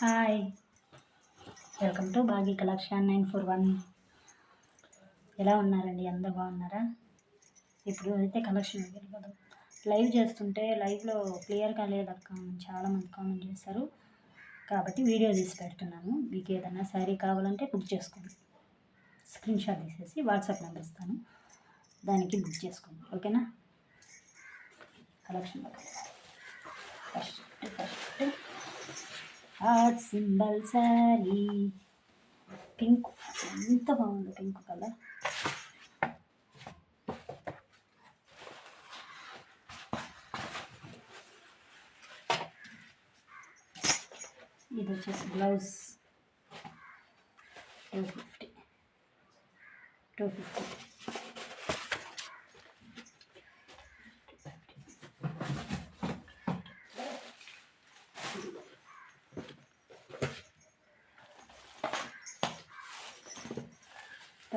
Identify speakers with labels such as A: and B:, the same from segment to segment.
A: Hi. Welcome to Baagi collection nine four one. ఎలా ఉన్నారండి? అందరు బాగున్నారా? ఇప్పుడు అయితే కలెక్షన్ వెళ్ళిపోదాం లైవ్ చేస్తుంటే లైవ్లో క్లియర్గా లేదక్క చాలామంది కామెంట్ చేస్తారు కాబట్టి వీడియో తీసి పెడుతున్నాను మీకు ఏదైనా శారీ కావాలంటే బుక్ చేసుకోండి. స్క్రీన్ షాట్ తీసేసి వాట్సాప్ నెంబర్ ఇస్తాను. దానికి బుక్ చేసుకోండి. ఓకేనా? Collection first first. Art symbol sari pink ఎంత బాగుంది పింక్ కలర్ ఇది వచ్చేసి blouse two fifty two fifty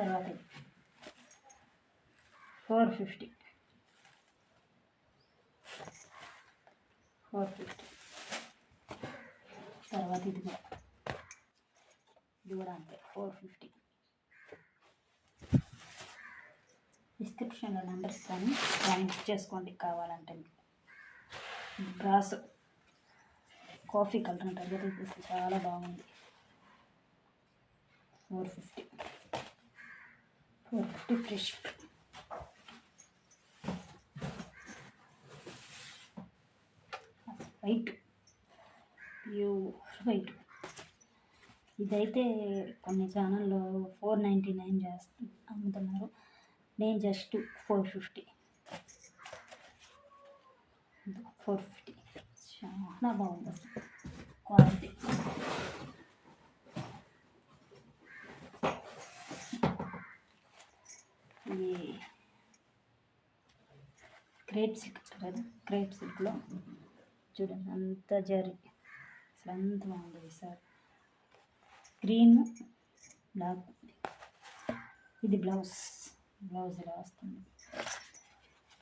A: తర్వాత ఫోర్ ఫిఫ్టీ ఫోర్ ఫిఫ్టీ తర్వాత ఇది కూడా. ఇది కూడా అంతే. ఫోర్ ఫిఫ్టీ డిస్క్రిప్షన్లో నెంబర్స్ కానీ దాన్ని బుక్ చేసుకోండి కావాలంటే బ్రాస్ కాఫీ కలర్ ఉంటుంది. కదా చాలా బాగుంది. Four fifty four fresh white pure white ఇదైతే కొన్ని ఛానల్లో ఫోర్ నైంటీ నైన్ చేస్తు అమ్ముతున్నారు. నేను just four fifty. Four fifty. చాలా బాగుంది క్వాలిటీ ఇది క్రేప్ సిల్క్ కదా క్రేప్ సిల్క్లో చూడండి. అంత జరి. అసలు అంత బాగుంది సార్. Green black. ఇది బ్లౌజ్. బ్లౌజ్ ఇలా వస్తుంది?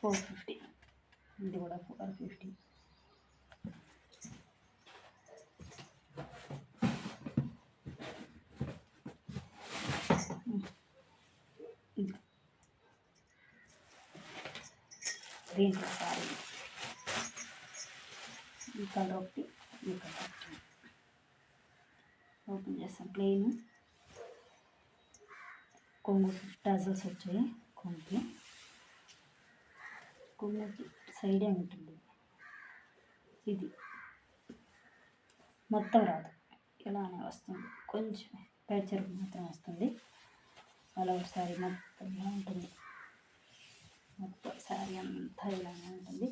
A: Four fifty. ఇది కూడా ఫోర్ ఫిఫ్టీ ఇది దీంట్లో సారీ ఈ కలర్ ఒకటి ఈ కలర్ ఒకటి ఓపెన్ చేస్తాం. ప్లెయిన్ కొంగు టజల్స్ వచ్చాయి కొంగుకి కొంగుకి సైడే ఉంటుంది. ఇది మొత్తం రాదు. ఇలానే వస్తుంది. కొంచెం పేచర్ మాత్రం వస్తుంది. అలా ఒకసారి మొత్తం ఇలా ఉంటుంది. మొత్తం శారీ అంతా ఇలానే ఉంటుంది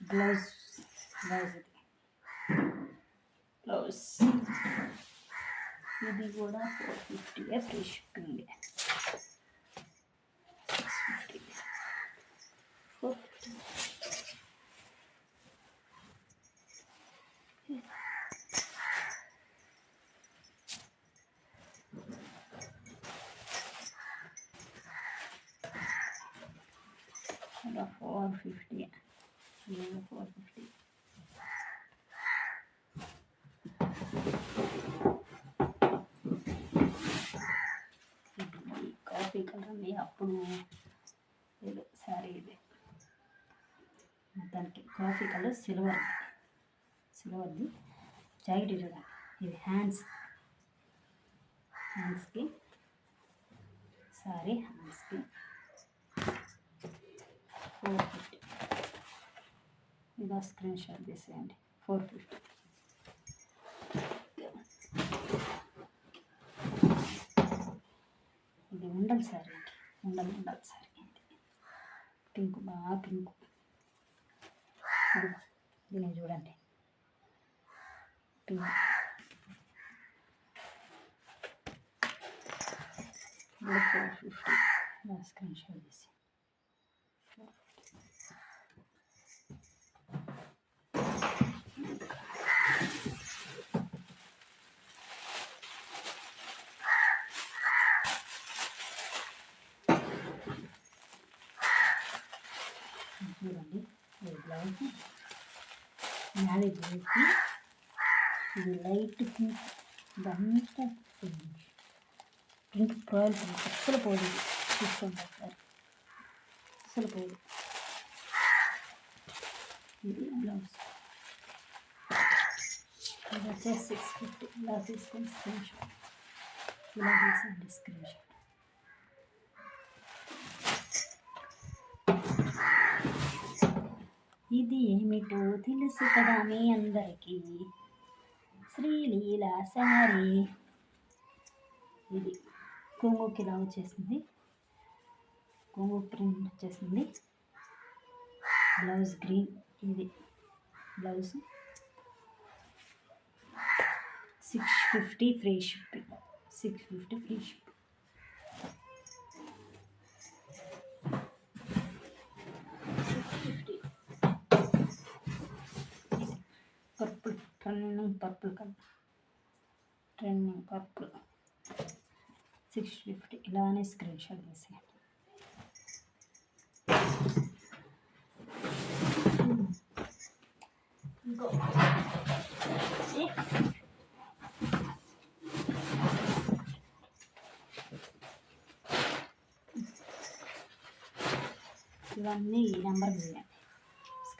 A: బ్లౌజ్ బ్లౌజ్ ఇది. బ్లౌజ్. ఇది కూడా four fifty free shipping six fifty four fifty అలా four fifty four fifty coffee colour అప్పుడు ఏదో శారీ ఇది మొత్తానికి కాఫీ కలర్ సిల్వర్ సిల్వర్ది జాకెట్ చూడండి ఇది హ్యాండ్స్ హ్యాండ్స్కి సారీ హ్యాండ్స్కి ఫోర్ ఫిఫ్టీ ఇలా స్క్రీన్ షాట్ తీసేయండి. Four fifty. ఇది ఉండలు సారీ అండి. ఉండలు ఉండలు సారీ పింక్ బాగా పింక్. దీన్ని చూడండి. పింక్. Four fifty. ఇలా స్క్రీన్ షాట్ తీసి ఫోర్ ఫిఫ్టీ చూడండి ఈ బ్లౌజ్ మ్యారేజ్ చేసి ఇది లైట్ పింక్ ఇదంతా పింక్ రాయల్ పింక్ అస్సలు పోదు ఇది. చూసుకోండి ఒకసారి అస్సలు పోదు ఇది బ్లౌజ్ ఇది వచ్చేసి సిక్స్ ఫిఫ్టీ ఇలా తీసుకొని స్క్రీన్ షాట్ ఇలా తీసండి స్క్రీన్ షాట్ ఇది ఏమిటో తెలుసు కదా మీ అందరికీ? శ్రీలీల సారీ ఇది కొంగుకి ఇలా వచ్చేసింది కొంగు ప్రింట్ వచ్చేసింది బ్లౌజ్ గ్రీన్ ఇది. Blouse. Six fifty free shipping six fifty free shipping six fifty purple trending purple colour. Trending purple. Six fifty. ఇలానే స్క్రీన్ షాట్ తీసేయండి. ఇంకో. ఇవన్నీ ఈ నెంబర్ చేయండి